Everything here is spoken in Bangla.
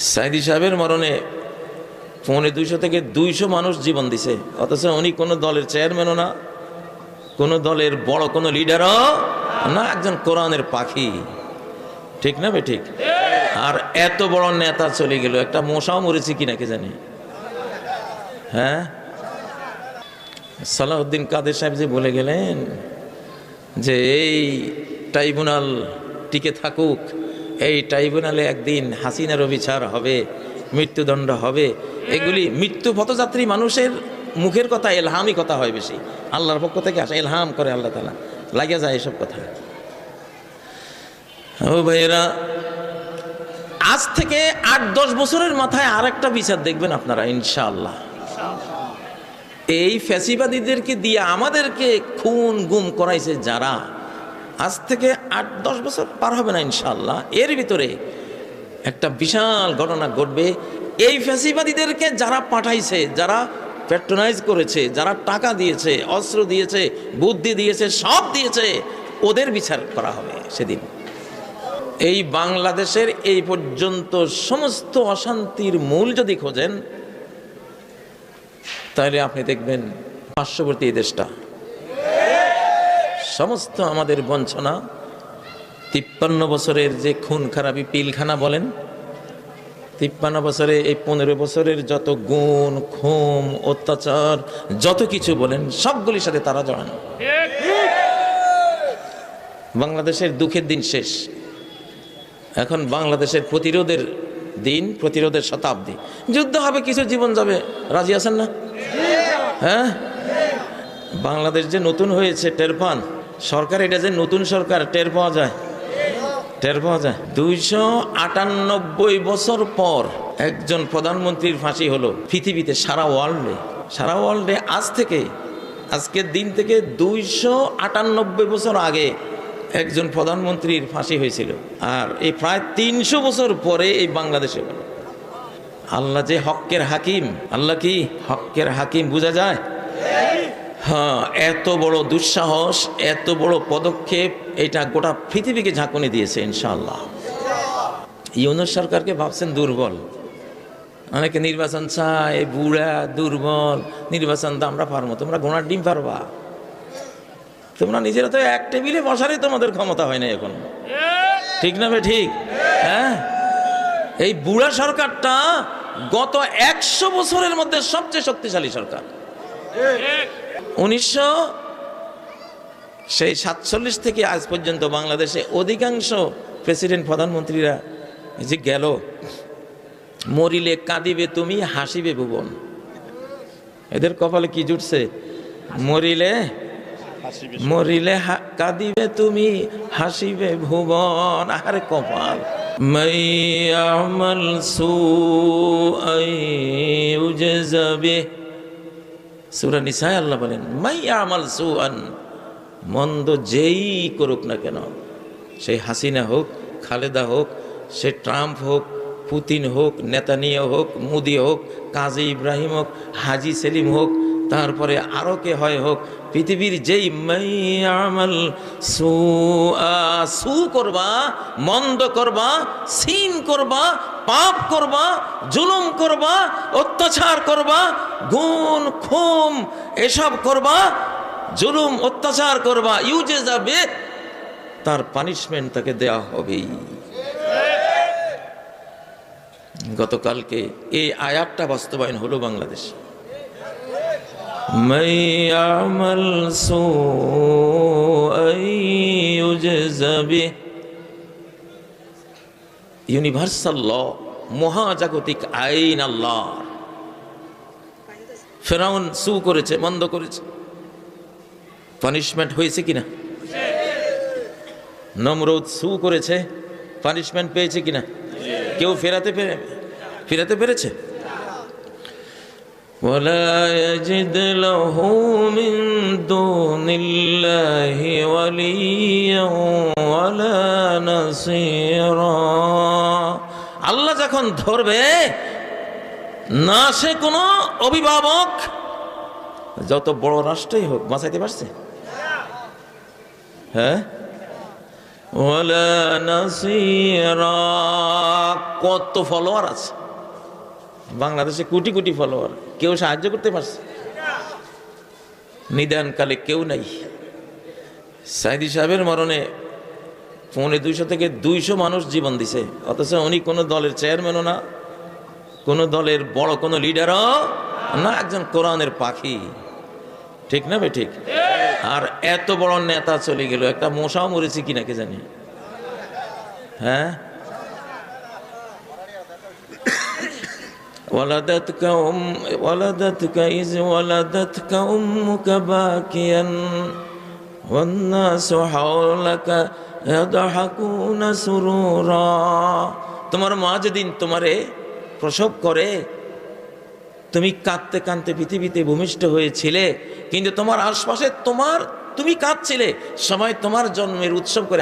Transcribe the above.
সাইদি সাহেবের মরণে পৌনে দুইশো থেকে দুইশো মানুষ জীবন দিছে। অথচ উনি কোনো দলের চেয়ারম্যানও না, কোনো দলের বড় কোনো লিডারও না, একজন কোরআনের পাখি। ঠিক না বে ঠিক? আর এত বড় নেতা চলে গেল, একটা মশাও মরেছে কে জানি? হ্যাঁ? সালাউদ্দিন কাদের সাহেব যে বলে গেলেন যে, এই ট্রাইব্যুনাল টিকে থাকুক এই ট্রাইব্যুনালে একদিন হাসিনারও বিচার হবে, মৃত্যুদণ্ড হবে। এগুলি মৃত্যু পথযাত্রী মানুষের মুখের কথা, এলহামই কথা হয় বেশি। আল্লাহর পক্ষ থেকে আসে, এলহাম করে আল্লাহ তালা লাগে যায় এসব কথা। ও ভাইয়েরা, আজ থেকে আট, দশ বছরের মাথায় আরেকটা বিচার দেখবেন আপনারা, ইনশাআল্লাহ। এই ফ্যাসিবাদীদেরকে দিয়ে আমাদেরকে খুন গুম করাইছে যারা? আজ থেকে আট, দশ বছর পার হবে না ইনশাল্লাহ এর ভিতরে একটা বিশাল ঘটনা ঘটবে। এই ফ্যাসিবাদীদেরকে যারা পাঠাইছে, যারা প্যাট্রোনাইজ করেছে, যারা টাকা দিয়েছে, অস্ত্র দিয়েছে, বুদ্ধি দিয়েছে, সব দিয়েছে, ওদের বিচার করা হবে সেদিন। এই বাংলাদেশের এই পর্যন্ত সমস্ত অশান্তির মূল যদি খোঁজেন, তাহলে আপনি দেখবেন পার্শ্ববর্তী এই দেশটা সমস্ত আমাদের বঞ্চনা, তিপ্পান্ন বছরের যে খুন খারাপি পিলখানা বলেন, তিপ্পান্ন বছরে এই পনেরো বছরের যত গুণ, খুম, অত্যাচার, যত কিছু বলেন, সবগুলির সাথে তারা জড়ানো। বাংলাদেশের দুঃখের দিন শেষ। এখন বাংলাদেশের প্রতিরোধের দিন, প্রতিরোধের শতাব্দী। যুদ্ধ হবে, কিছু জীবন যাবে। রাজি আছেন না? হ্যাঁ? বাংলাদেশ যে নতুন হয়েছে টের পান সরকার, এটা যে নতুন সরকার, টের পাওয়া যায়? টের পাওয়া যায়? দুইশো আটানব্বই বছর পর একজন প্রধানমন্ত্রীর ফাঁসি হলো পৃথিবীতে, সারা ওয়ার্ল্ডে। সারা ওয়ার্ল্ডে আজ থেকে, আজকের দিন থেকে দুইশো আটানব্বই বছর আগে একজন প্রধানমন্ত্রীর ফাঁসি হয়েছিল। আর এই প্রায় তিনশো বছর পরে এই বাংলাদেশে আল্লাহ যে হক্কের হাকিম, আল্লাহ কি হকের হাকিম, বোঝা যায়? হ্যাঁ এত বড় দুঃসাহস, এত বড় পদক্ষেপ, এটা গোটা পৃথিবীকে ঝাঁকুনি দিয়েছে, ইনশাআল্লাহ। ইউনুস সরকারকে ভাবছেন দুর্বল। অনেকে নির্বাচন চায়, বুড়া, দুর্বল। নির্বাচন তো আমরা পারব, তোমরা গোনার ডিম পারবা। তোমরা নিজেরা তো এক টেবিলে বসারই তোমাদের ক্ষমতা হয় না এখন। ঠিক না ভাই, ঠিক? হ্যাঁ? এই বুড়া সরকারটা গত একশো বছরের মধ্যে সবচেয়ে শক্তিশালী সরকার। উনিশশো সেই সাতচল্লিশ থেকে আজ পর্যন্ত বাংলাদেশে অধিকাংশ প্রেসিডেন্ট প্রধানমন্ত্রীরা যে গেল, মরিলে কাঁদিবে তুমি, হাসিবে ভুবন। এদের কপালে কি জুটছে? মরিলে মরিলে কাঁদিবে তুমি, হাসিবে ভুবন। আরে কপাল। মাইয়ামাল সুআইউজজাবে সূরা নিসায় আল্লাহ বলেন, মাই আমাল সুআন, মন্দ যেই করুক না কেন সেই হাসিনা হোক, খালেদা হোক, সে ট্রাম্প হোক, পুতিন হোক নেতানিয়া হোক, মোদি হোক, কাজী ইব্রাহিম হোক, হাজি সেলিম হোক তারপরে আরও কে হয় হোক, পৃথিবীর যেই মাইয়ামাল সু সু করবা, মন্দ করবা, সিন করবা, পাপ করবা, জুলুম করবা, অত্যাচার করবা, গুণ, খুম এসব করবা, জুলুম, অত্যাচার করবা ইউজে যাবে, তার পানিশমেন্ট তাকে দেয়া হবেই। গতকালকে এই আয়াতটা বাস্তবায়ন হলো বাংলাদেশ। من يعمل سوءا يجز به ইউনিভার্সাল ল মহাজাগতিক আইন আল্লাহ ফেরাউন সু করেছে বন্ধ করেছে পানিশমেন্ট হয়েছে কিনা নমরুদ সু করেছে পানিশমেন্ট পেয়েছে কিনা কেউ ফেরাতে পেরে ফেরাতে পেরেছে ولا يجد له من دون الله وليا ولا نصيرا আল্লাহ যখন ধরবে না সে কোনো অভিভাবক যত বড় রাষ্ট্রই হোক বাঁচাইতে পারছে হ্যাঁ ولا نصيرا কত ফলোয়ার আছে বাংলাদেশে কোটি কোটি ফলোয়ার কেউ সাহায্য করতে পারছে? নিদানকালে কেউ নাই। সাইদি সাহেবের মরণে পৌনে দুইশো থেকে দুইশো মানুষ জীবন দিছে। অথচ উনি কোনো দলের চেয়ারম্যানও না, কোনো দলের বড় কোনো লিডারও না, একজন কোরআনের পাখি। ঠিক না বে ঠিক? আর এত বড় নেতা চলে গেল, একটা মশাও মরেছে কিনা কে জানি? হ্যাঁ? ولدتك أم ولدتك إذ ولدتك أمك باكيا والناس حولك يضحكون سرورا তোমার মা যেদিন তোমারে প্রসব করে তুমি কাঁদতে কাঁদতে পৃথিবীতে ভূমিষ্ঠ হয়েছিলে কিন্তু তোমার আশপাশে তোমার তুমি কাঁদছিলে সবাই তোমার জন্মের উৎসব করে